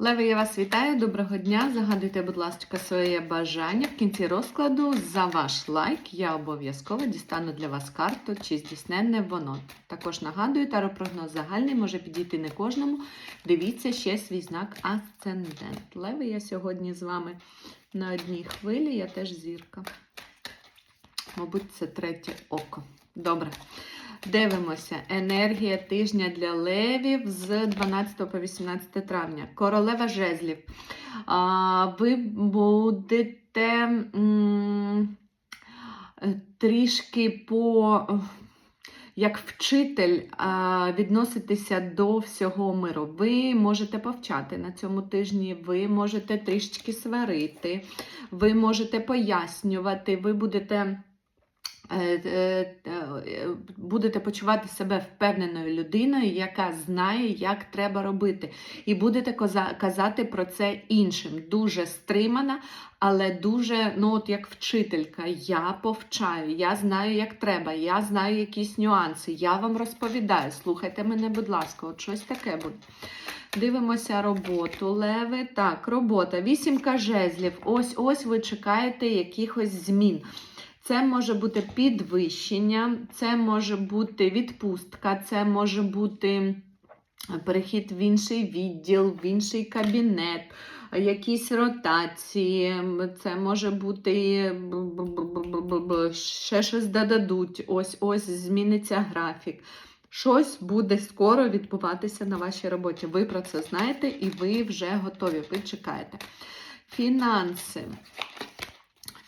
Леви, я вас вітаю, доброго дня. Загадуйте, будь ласка, своє бажання. В кінці розкладу за ваш лайк я обов'язково дістану для вас карту, чи здійсненне воно. Також нагадую, таропрогноз загальний може підійти не кожному. Дивіться ще свій знак Асцендент. Леви, я сьогодні з вами на одній хвилі, я теж зірка. Мабуть, це третє око. Добре. Дивимося. Енергія тижня для левів з 12 по 18 травня. Королева жезлів. Ви будете трішки по. Як вчитель відноситися до всього миру. Ви можете повчати на цьому тижні, ви можете трішечки сварити, ви можете пояснювати, ви будете будете почувати себе впевненою людиною, яка знає, як треба робити. І будете казати про це іншим. Дуже стримана, але дуже, ну от як вчителька, я повчаю, я знаю, як треба, я знаю якісь нюанси, я вам розповідаю. Слухайте мене, будь ласка, от щось таке буде. Дивимося роботу, леви. Так, робота. Вісімка жезлів. Ось ось ви чекаєте якихось змін. Це може бути підвищення, це може бути відпустка, це може бути перехід в інший відділ, в інший кабінет, якісь ротації, це може бути ще щось додадуть, ось ось зміниться графік. Щось буде скоро відбуватися на вашій роботі. Ви про це знаєте і ви вже готові, ви чекаєте. Фінанси.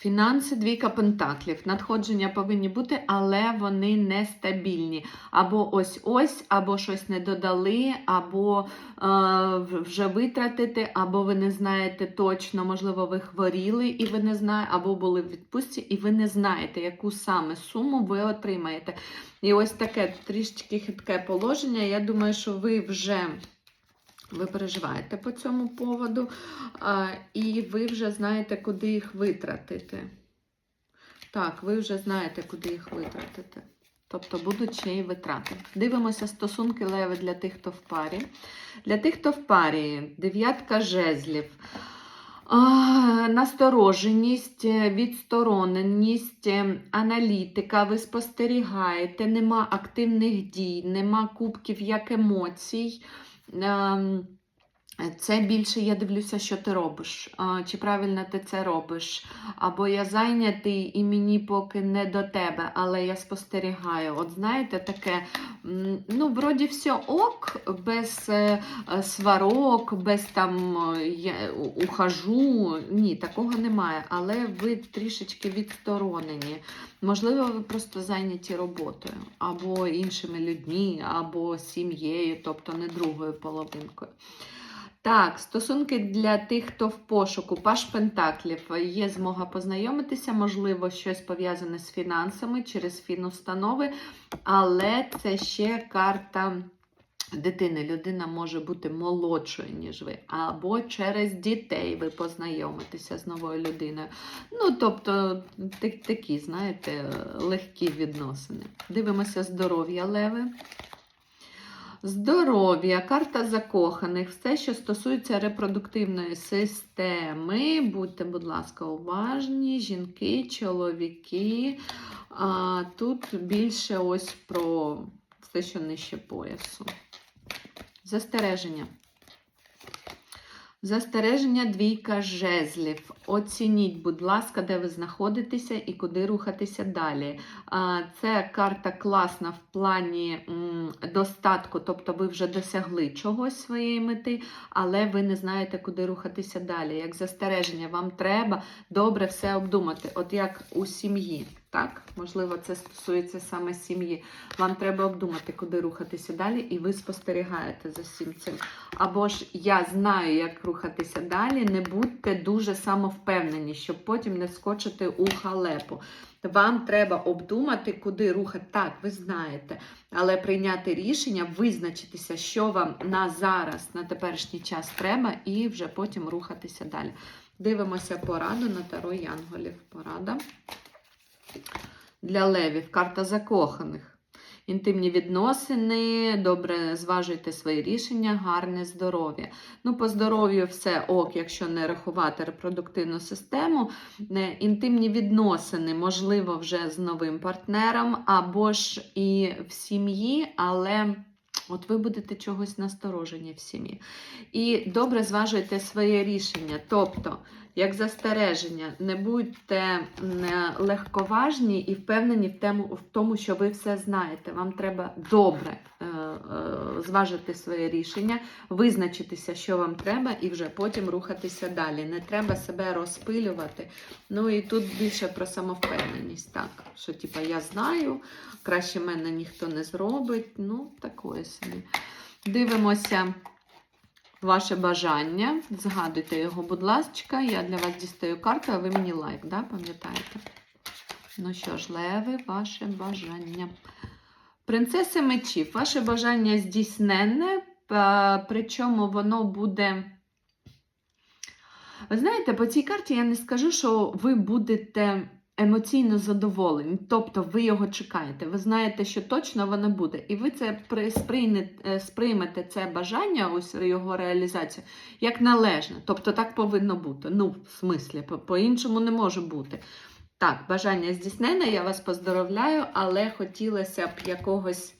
Фінанси двійка пентаклів. Надходження повинні бути, але вони нестабільні. Або ось-ось, або щось не додали, або е, вже витратите, або ви не знаєте точно, можливо, ви хворіли і ви не знаєте, або були в відпустці, і ви не знаєте, яку саме суму ви отримаєте. І ось таке трішечки хитке положення. Я думаю, що ви вже. Ви переживаєте по цьому поводу, і ви вже знаєте, куди їх витратити. Так, ви вже знаєте, куди їх витратити. Тобто будуть ще й витрати. Дивимося стосунки леви для тих, хто в парі. Для тих, хто в парі, дев'ятка жезлів. Настороженість, відстороненість, аналітика, ви спостерігаєте, нема активних дій, нема кубків як емоцій. Um, Це більше я дивлюся, що ти робиш, чи правильно ти це робиш. Або я зайнятий і мені поки не до тебе, але я спостерігаю. От знаєте, таке, ну, вроді все ок, без е, е, сварок, без там е, я у- ухожу. Ні, такого немає. Але ви трішечки відсторонені. Можливо, ви просто зайняті роботою, або іншими людьми, або сім'єю, тобто не другою половинкою. Так, стосунки для тих, хто в пошуку, паш Пентаклів, є змога познайомитися, можливо, щось пов'язане з фінансами через фінустанови, але це ще карта дитини. Людина може бути молодшою, ніж ви, або через дітей ви познайомитеся з новою людиною. Ну, тобто, такі, знаєте, легкі відносини. Дивимося здоров'я леви. Здоров'я, карта закоханих, все, що стосується репродуктивної системи. Будьте, будь ласка, уважні, жінки, чоловіки. А, тут більше ось про все, що нижче поясу. Застереження. Застереження двійка жезлів. Оцініть, будь ласка, де ви знаходитеся і куди рухатися далі. Це карта класна в плані достатку, тобто ви вже досягли чогось своєї мети, але ви не знаєте, куди рухатися далі. Як застереження, вам треба добре все обдумати, от як у сім'ї. Так, можливо, це стосується саме сім'ї. Вам треба обдумати, куди рухатися далі, і ви спостерігаєте за всім цим. Або ж я знаю, як рухатися далі. Не будьте дуже самовпевнені, щоб потім не скочити у халепу. Вам треба обдумати, куди рухати. Так, ви знаєте, але прийняти рішення, визначитися, що вам на зараз, на теперішній час треба, і вже потім рухатися далі. Дивимося пораду на Таро Янголів. Порада для левів, карта закоханих. інтимні відносини, добре зважуйте свої рішення, гарне здоров'я. Ну, по здоров'ю все ок, якщо не рахувати репродуктивну систему. Е, Інтимні відносини, можливо, вже з новим партнером, або ж і в сім'ї, але. От ви будете чогось насторожені в сім'ї. І добре зважуйте своє рішення. Тобто, як застереження, не будьте легковажні і впевнені в, тому, що ви все знаєте. Вам треба добре е, е, зважити своє рішення, визначитися, що вам треба, і вже потім рухатися далі. Не треба себе розпилювати. Ну і тут більше про самовпевненість. Так, що типа я знаю, краще мене ніхто не зробить. Ну, такое собі. Дивимося ваше бажання. Згадуйте його, будь ласка. Я для вас дістаю карту, а ви мені лайк, да? пам'ятаєте? Ну що ж, леви, ваше бажання. Принцеса мечів, ваше бажання здійсненне, причому воно буде. Ви знаєте, по цій карті я не скажу, що ви будете емоційно задоволені, тобто ви його чекаєте, ви знаєте, що точно воно буде, і ви це е, сприймете це бажання, ось його реалізацію, як належне. Тобто так повинно бути. Ну, в смислі, по-іншому не може бути. Так, бажання здійснене, я вас поздоровляю, але хотілося б якогось,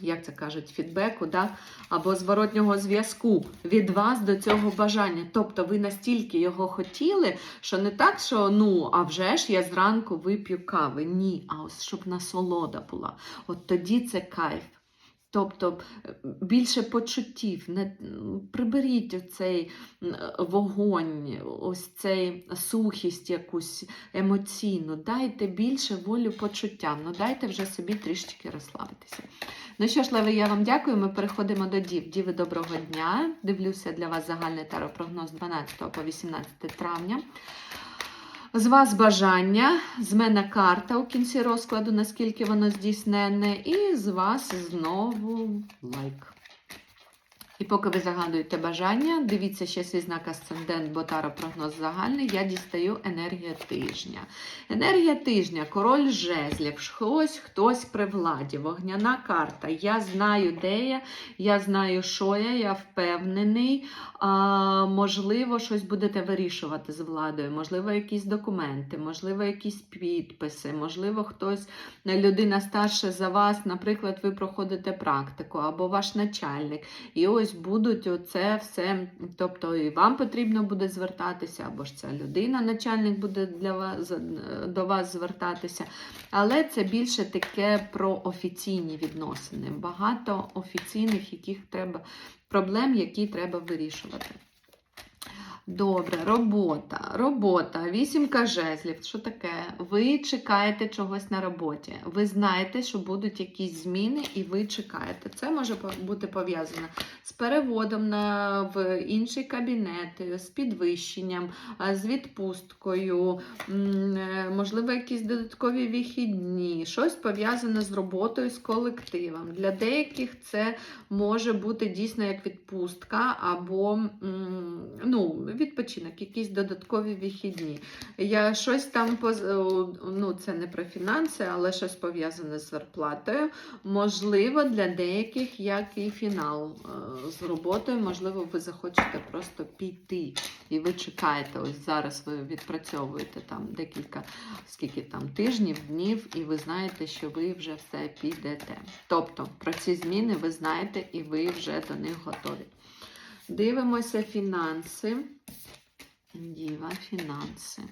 як це кажуть, фідбеку, да? або зворотнього зв'язку від вас до цього бажання. Тобто ви настільки його хотіли, що не так, що ну, а вже ж я зранку вип'ю кави. Ні, а ось щоб насолода була. От тоді це кайф. Тобто е, більше почуттів, не приберіть цей вогонь, ось цей сухість якусь емоційну, дайте більше волю почуттям, ну дайте вже собі трішечки розслабитися. Ну що ж, Леви, я вам дякую. Ми переходимо до дів. Діви, доброго дня. Дивлюся для вас загальний таропрогноз 12 по 18 травня. З вас бажання, з мене карта у кінці розкладу, наскільки воно здійснене, і з вас знову лайк. І поки ви загадуєте бажання, дивіться ще свій знак асцендент, бо таропрогноз загальний, я дістаю енергія тижня. Енергія тижня, король жезлів, хтось, хтось при владі, вогняна карта. Я знаю, де я, я знаю, що я, я впевнений. А, можливо, щось будете вирішувати з владою, можливо, якісь документи, можливо, якісь підписи, можливо, хтось, людина старша за вас, наприклад, ви проходите практику, або ваш начальник. І ось будуть оце все. Тобто і вам потрібно буде звертатися, або ж ця людина, начальник буде для вас до вас звертатися. Але це більше таке про офіційні відносини. Багато офіційних, яких треба проблем, які треба вирішувати. Добре, робота. Робота, вісімка жезлів. Що таке? Ви чекаєте чогось на роботі. Ви знаєте, що будуть якісь зміни, і ви чекаєте. Це може бути пов'язано з переводом на в інший кабінет, з підвищенням, з відпусткою, е, можливо, якісь додаткові вихідні, щось пов'язане з роботою, з колективом. Для деяких це може бути дійсно як відпустка або ну, відпочинок, якісь додаткові вихідні. Я щось там поз- ну, це не про фінанси, але щось пов'язане з зарплатою. Можливо, для деяких як і фінал е, з роботою, можливо, ви захочете просто піти. І ви чекаєте, ось зараз ви відпрацьовуєте там декілька скільки там тижнів, днів, і ви знаєте, що ви вже все підете. Тобто про ці зміни ви знаєте і ви вже до них готові. Дивимося фінанси. Діва, фінанси.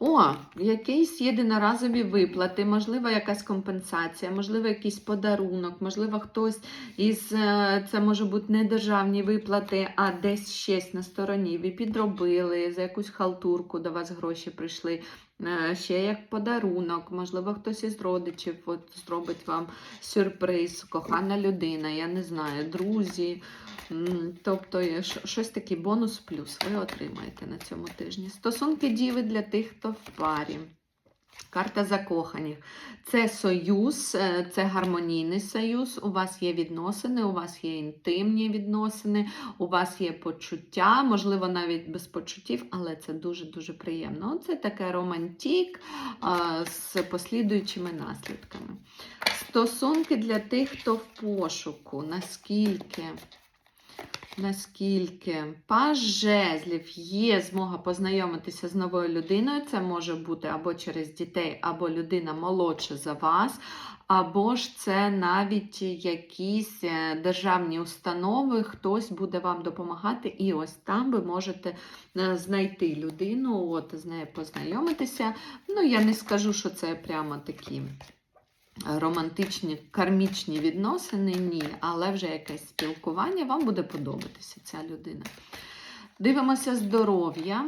О, якісь єдиноразові виплати, можливо, якась компенсація, можливо, якийсь подарунок, можливо, хтось із е, це може бути не державні виплати, а десь щось на стороні. Ви підробили за якусь халтурку, до вас гроші прийшли. Е, Ще як подарунок, можливо, хтось із родичів от, зробить вам сюрприз, кохана людина, я не знаю, друзі. Тобто щось такий бонус плюс ви отримаєте на цьому тижні. Стосунки діви для тих, хто в парі. Карта закоханих. Це союз, е, це гармонійний союз. У вас є відносини, у вас є інтимні відносини, у вас є почуття, можливо, навіть без почуттів, але це дуже-дуже приємно. Це таке романтик а, з послідуючими наслідками. Стосунки для тих, хто в пошуку. Наскільки? Наскільки паж жезлів є змога познайомитися з новою людиною, це може бути або через дітей, або людина молодша за вас, або ж це навіть якісь е, державні установи, хтось буде вам допомагати, і ось там ви можете е, знайти людину, от з нею познайомитися. Ну, я не скажу, що це прямо такі романтичні кармічні відносини, ні, але вже якесь спілкування, вам буде подобатися ця людина. Дивимося здоров'я.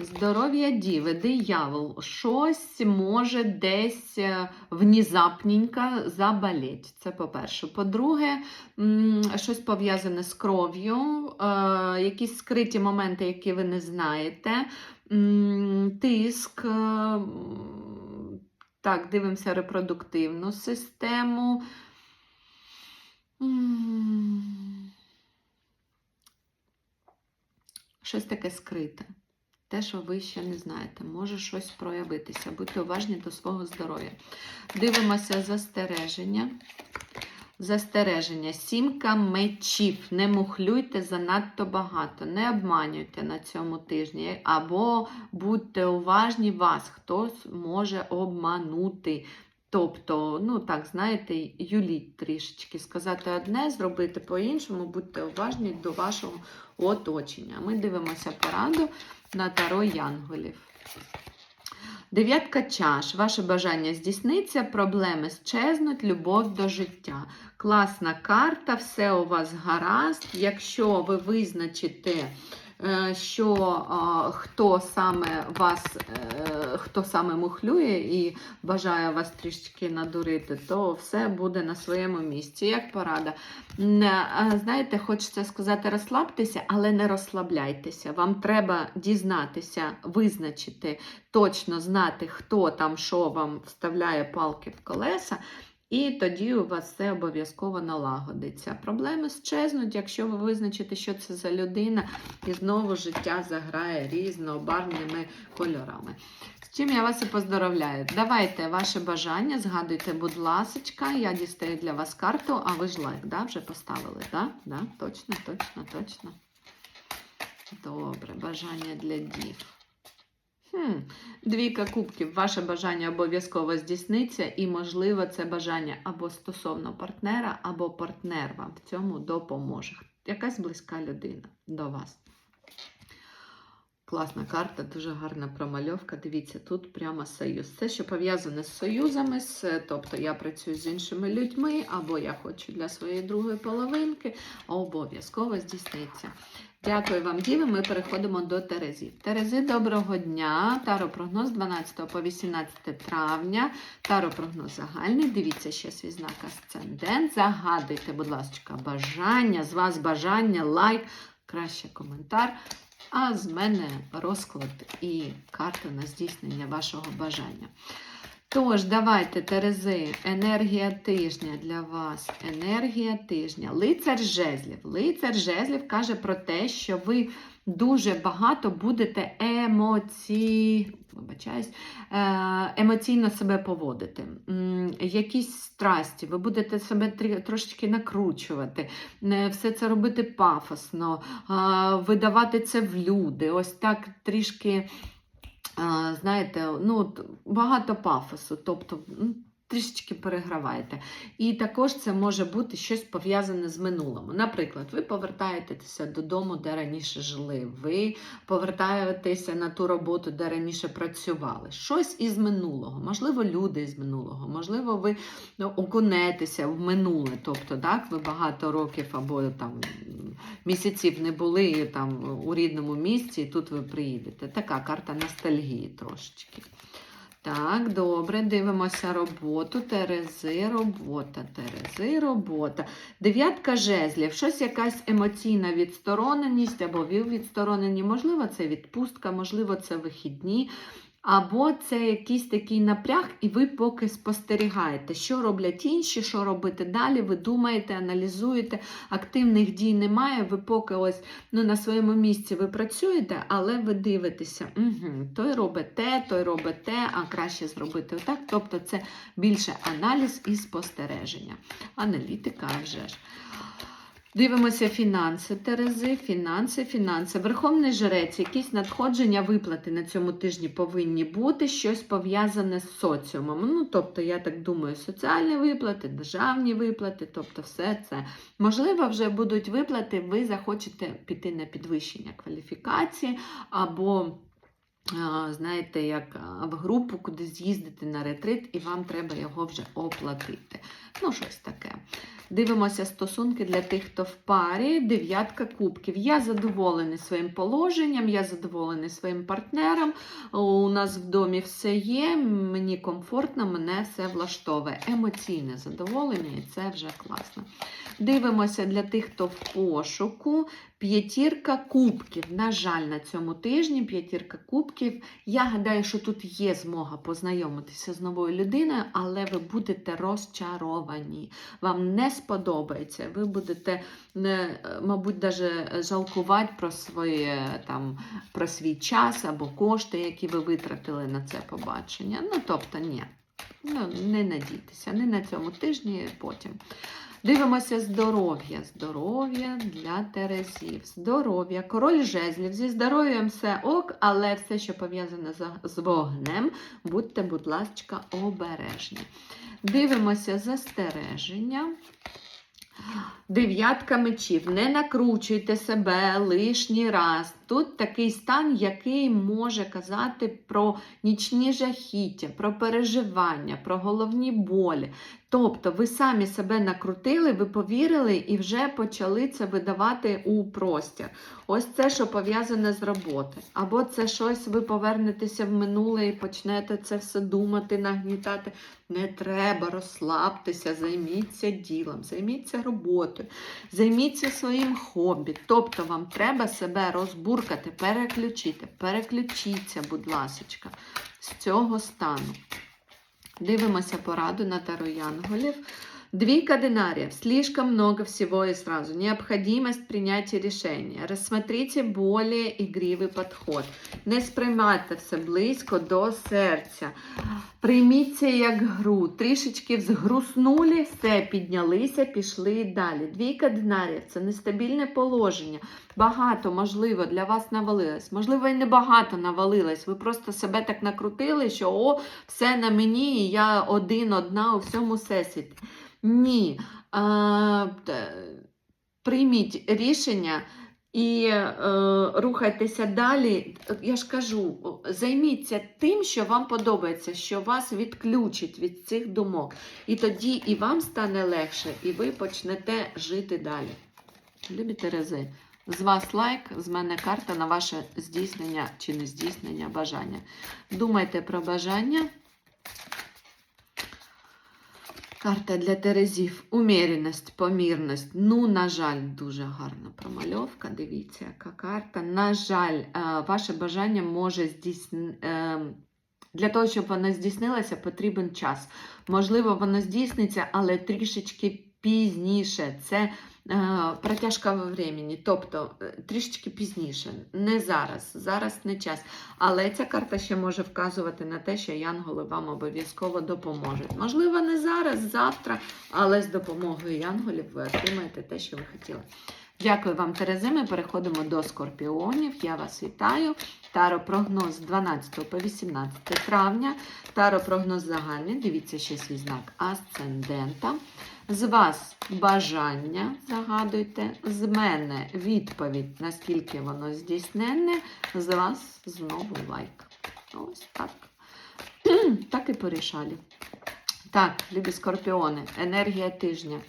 Здоров'я діви, диявол, щось може десь е, внезапненько заболеть. Це по-перше. По-друге, щось пов'язане з кров'ю, е, якісь скриті моменти, які ви не знаєте. Тиск. Так, дивимося репродуктивну систему. Щось таке скрите. Те, що ви ще не знаєте, може щось проявитися. Будьте уважні до свого здоров'я. Дивимося застереження. Застереження. Сімка мечів. Не мухлюйте занадто багато, не обманюйте на цьому тижні. Або будьте уважні, вас хтось може обманути. Тобто, ну так, знаєте, юліть трішечки. Сказати одне, зробити по-іншому, будьте уважні до вашого оточення. Ми дивимося пораду на таро янголів. Дев'ятка чаш. Ваше бажання здійсниться, проблеми щезнуть, любов до життя. Класна карта, все у вас гаразд. Якщо ви визначите, що е, хто саме вас, е, хто саме мухлює і бажає вас трішки надурити, то все буде на своєму місці. Як порада. Е, Знаєте, хочеться сказати, розслабтеся, але не розслабляйтеся. Вам треба дізнатися, визначити, точно знати, хто там що вам вставляє палки в колеса. І тоді у вас все обов'язково налагодиться. Проблеми щезнуть, якщо ви визначите, що це за людина, і знову життя заграє різнобарвними кольорами. З чим я вас і поздоровляю. Давайте ваше бажання, згадуйте, будь ласочка, я дістаю для вас карту, а ви ж лайк, да, вже поставили, да? Да? Точно, точно, точно. Добре, бажання для дів. Хм. Двійка кубків. Ваше бажання обов'язково здійсниться, і, можливо, це бажання або стосовно партнера, або партнер вам в цьому допоможе. Якась близька людина до вас. Класна карта, дуже гарна промальовка. Дивіться, тут прямо союз. Все, що пов'язане з союзами, з, тобто я працюю з іншими людьми, або я хочу для своєї другої половинки, обов'язково здійсниться. Дякую вам, Діви. Ми переходимо до Терезів. Терези, доброго дня. Таро-прогноз 12 по 18 травня. Таро-прогноз загальний. Дивіться ще свій знак асцендент. Загадуйте, будь ласка, бажання. З вас бажання, лайк, краще коментар. А з мене розклад і карта на здійснення вашого бажання. Тож, давайте, Терези, енергія тижня для вас. Енергія тижня. Лицар жезлів. Лицар жезлів каже про те, що ви дуже багато будете емоці... Вибачаюсь, е, емоційно себе поводити. Якісь страсті, ви будете себе трошечки накручувати, все це робити пафосно, видавати це в люди. Ось так трішки знаєте, ну, багато пафосу, тобто трішечки переграваєте. І також це може бути щось пов'язане з минулим. Наприклад, ви повертаєтеся додому, де раніше жили, ви повертаєтеся на ту роботу, де раніше працювали. Щось із минулого, можливо, люди з минулого, можливо, ви ну, окунетеся в минуле. Тобто, так, ви багато років або там місяців не були там у рідному місці, і тут ви приїдете. Така карта ностальгії трошечки. Так, добре, дивимося роботу. Терези, робота, Терези, робота. Дев'ятка жезлів. Щось якась емоційна відстороненість або відсторонені. Можливо, це відпустка, можливо, це вихідні. Або це якийсь такий напряг, і ви поки спостерігаєте, що роблять інші, що робити далі. Ви думаєте, аналізуєте, активних дій немає. Ви поки ось ну, на своєму місці ви працюєте, але ви дивитеся, угу, той робить те, той робить те, а краще зробити отак. Тобто це більше аналіз і спостереження. Аналітика вже ж. Дивимося фінанси Терези, фінанси, фінанси. Верховний жрець, якісь надходження, виплати на цьому тижні повинні бути, щось пов'язане з соціумом. Ну, тобто, я так думаю, соціальні виплати, державні виплати, тобто все це. Можливо, вже будуть виплати, ви захочете піти на підвищення кваліфікації або. Знаєте, як в групу куди з'їздити на ретрит, і вам треба його вже оплатити. Ну, щось таке. Дивимося стосунки для тих, хто в парі. Дев'ятка кубків. Я задоволений своїм положенням, я задоволений своїм партнером. У нас в домі все є, мені комфортно, мене все влаштовує. Емоційне задоволення, і це вже класно. Дивимося для тих, хто в пошуку. П'ятірка кубків. На жаль, на цьому тижні п'ятірка кубків. Я гадаю, що тут є змога познайомитися з новою людиною, але ви будете розчаровані. Вам не сподобається. Ви будете, мабуть, навіть жалкувати про своє там про свій час або кошти, які ви витратили на це побачення. Ну, тобто, ні. Ну, не надійтеся, не на цьому тижні, потім. Дивимося здоров'я. Здоров'я для Терезів. Здоров'я. Король жезлів. Зі здоров'ям все ок, але все, що пов'язане з вогнем, будьте, будь ласка, обережні. Дивимося застереження. Дев'ятка мечів. Не накручуйте себе лишній раз. Тут такий стан, який може казати про нічні жахіття, про переживання, про головні болі. Тобто ви самі себе накрутили, ви повірили і вже почали це видавати у простір. Ось це, що пов'язане з роботи. Або це щось, ви повернетеся в минуле і почнете це все думати, нагнітати. Не треба, розслабтеся, займіться ділом, займіться роботою, займіться своїм хобі. Тобто вам треба себе розбуркати, переключити. Переключіться, будь ласочка, з цього стану. Дивимося пораду на Таро Янголів. Двійка динариев. Слишком много всего и сразу. Необходимость принятия решения. Рассмотрите более игривий подход. Не сприймайте все близько до серця. Прийміть це як гру. Трішечки взгруснули, все, піднялися, пішли далі. Двійка динарів це нестабільне положення. Багато, можливо, для вас навалилось. Можливо, і не багато навалилось. Ви просто себе так накрутили, що о, все на мені, і я один, одна у всьому всесвіті. Ні. А, прийміть рішення. І е, рухайтеся далі. Я ж кажу, займіться тим, що вам подобається, що вас відключить від цих думок. І тоді і вам стане легше, і ви почнете жити далі. Любі Терези, з вас лайк, з мене карта на ваше здійснення чи не здійснення бажання. Думайте про бажання. Карта для Терезів. Умірність, помірність. Ну, на жаль, дуже гарна промальовка. Дивіться, яка карта. На жаль, е, ваше бажання може здійснити. Для того, щоб воно здійснилося, потрібен час. Можливо, воно здійсниться, але трішечки пізніше. Це е, протяжка во времени, тобто е, трішечки пізніше, не зараз. Зараз не час. Але ця карта ще може вказувати на те, що янголи вам обов'язково допоможуть. Можливо, не зараз, завтра, але з допомогою янголів ви отримаєте те, що ви хотіли. Дякую вам, Терези. Ми переходимо до скорпіонів. Я вас вітаю. Таро прогноз з 12 по 18 травня. Таро прогноз загальний. Дивіться ще свій знак асцендента. З вас бажання, загадуйте, з мене відповідь, наскільки воно здійсненне, з вас знову лайк. Ось так. так і порішалі. Так, любі скорпіони, енергія тижня.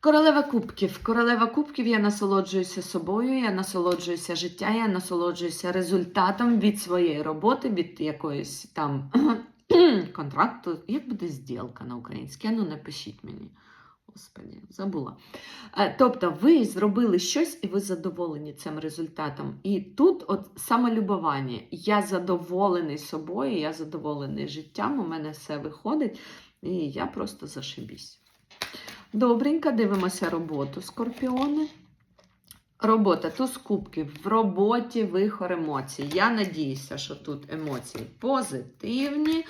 Королева кубків. Королева кубків я насолоджуюся собою, я насолоджуюся життя, я насолоджуюся результатом від своєї роботи, від якоїсь там контракту. Як буде зділка на українській? Ну, напишіть мені. Господи, забула. Е, Тобто, ви зробили щось і ви задоволені цим результатом. І тут от самолюбування. Я задоволений собою, я задоволений життям, у мене все виходить, і я просто зашибісь. Добренько, дивимося роботу скорпіони. Робота туз кубків. В роботі вихор емоцій. Я надіюся, що тут емоції позитивні.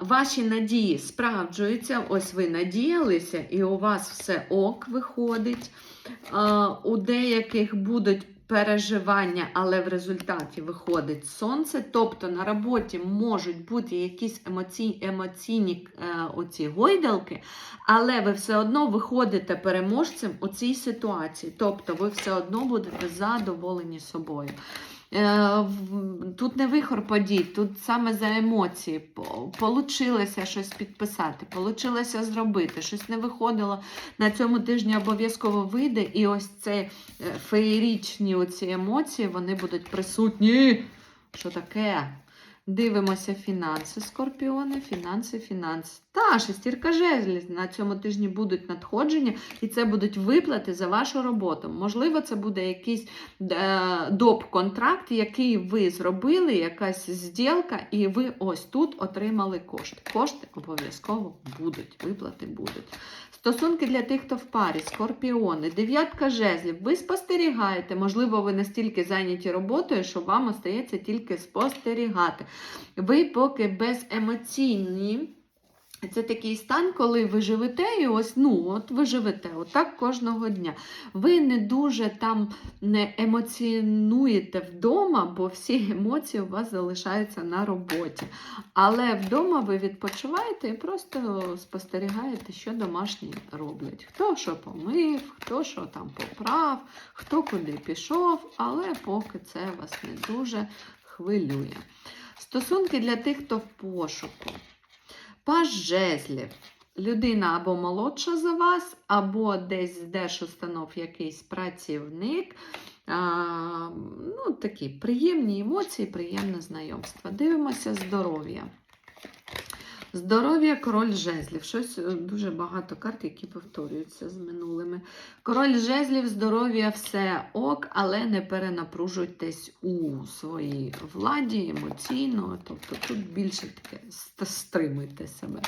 Ваші надії справджуються. Ось ви надіялися, і у вас все ок виходить. У деяких будуть переживання, але в результаті виходить сонце. Тобто на роботі можуть бути якісь емоційні, емоційні е, оці гойдалки, але ви все одно виходите переможцем у цій ситуації. Тобто ви все одно будете задоволені собою. Е, Тут не вихор подій, тут саме за емоції. Получилося щось підписати, получилося зробити, щось не виходило. На цьому тижні обов'язково вийде, і ось це е, феєрічні оці емоції, вони будуть присутні. Що таке? Дивимося фінанси, скорпіони, фінанси, фінанси. Та, шестірка жезлів на цьому тижні будуть надходження, і це будуть виплати за вашу роботу. Можливо, це буде якийсь е, доп-контракт, який ви зробили, якась зділка, і ви ось тут отримали кошти. Кошти обов'язково будуть, виплати будуть. Стосунки для тих, хто в парі, скорпіони, дев'ятка жезлів. Ви спостерігаєте, можливо, ви настільки зайняті роботою, що вам остається тільки спостерігати. Ви поки беземоційні. Це такий стан, коли ви живете, і ось, ну, от ви живете, отак кожного дня. Ви не дуже там не емоціонуєте вдома, бо всі емоції у вас залишаються на роботі. Але вдома ви відпочиваєте і просто спостерігаєте, що домашні роблять. Хто що помив, хто що там поправ, хто куди пішов, але поки це вас не дуже хвилює. Стосунки для тих, хто в пошуку. Паж жезлів. Людина або молодша за вас, або десь з держустанов якийсь працівник. А, ну, такі приємні емоції, приємне знайомство. Дивимося здоров'я. Здоров'я, король жезлів. Щось е, дуже багато карт, які повторюються з минулими. Король жезлів, здоров'я, все ок, але не перенапружуйтесь у своїй владі емоційно. Тобто тут більше таке стримуйте себе.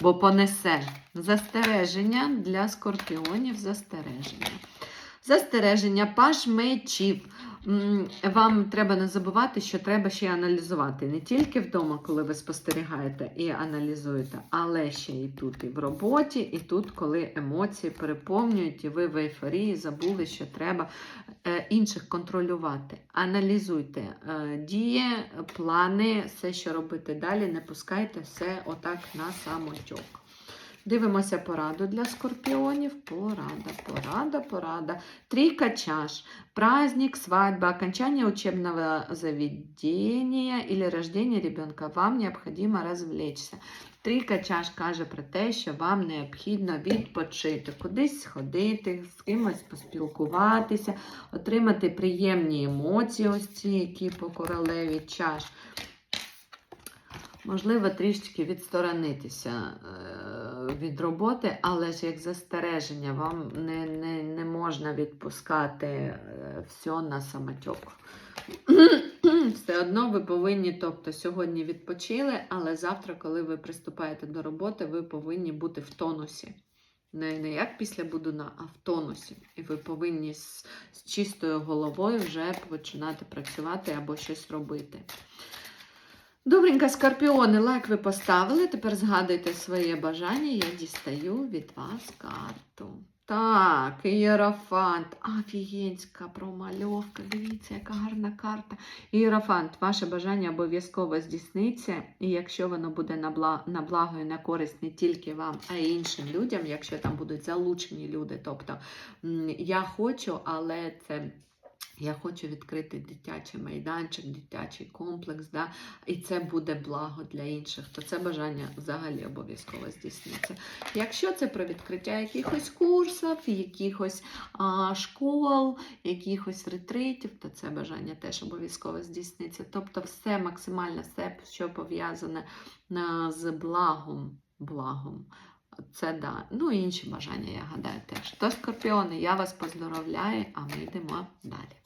Бо понесе застереження для скорпіонів, застереження. Застереження, паш мечів. Вам треба не забувати, що треба ще аналізувати. Не тільки вдома, коли ви спостерігаєте і аналізуєте, але ще і тут, і в роботі, і тут, коли емоції переповнюють, і ви в ейфорії забули, що треба е, інших контролювати. Аналізуйте е, дії, плани, все, що робити далі, не пускайте все отак на самотьок. Дивимося пораду для скорпіонів. Порада, порада, порада. Трійка чаш. Праздник, свадьба, окончание учебного заведения или рождение ребенка. Вам необходимо развлечься. Трійка чаш каже про те, що вам необхідно відпочити, кудись сходити, з кимось поспілкуватися, отримати приємні емоції, ось ці, які по королеві чаш. Можливо, трішечки відсторонитися е, від роботи, але ж як застереження, вам не, не, не можна відпускати е, все на самотьок. Все одно ви повинні, тобто сьогодні відпочили, але завтра, коли ви приступаєте до роботи, ви повинні бути в тонусі. Не, не як після будуна, а в тонусі. І ви повинні з, з чистою головою вже починати працювати або щось робити. Добренько, скорпіони, лайк ви поставили. Тепер згадуйте своє бажання. Я дістаю від вас карту. Так, Ієрофант. Офігенська промальовка. Дивіться, яка гарна карта. Ієрофант, ваше бажання обов'язково здійсниться. І якщо воно буде на благо і на користь не тільки вам, а й іншим людям, якщо там будуть залучені люди. Тобто я хочу, але це Я хочу відкрити дитячий майданчик, дитячий комплекс, да? і це буде благо для інших, то це бажання взагалі обов'язково здійсниться. Якщо це про відкриття якихось курсів, якихось а, школ, якихось ретритів, то це бажання теж обов'язково здійсниться. Тобто, все максимально все, що пов'язане з благом, благом. Це да. Ну і інші бажання, я гадаю, теж. То скорпіони, я вас поздоровляю, а ми йдемо далі.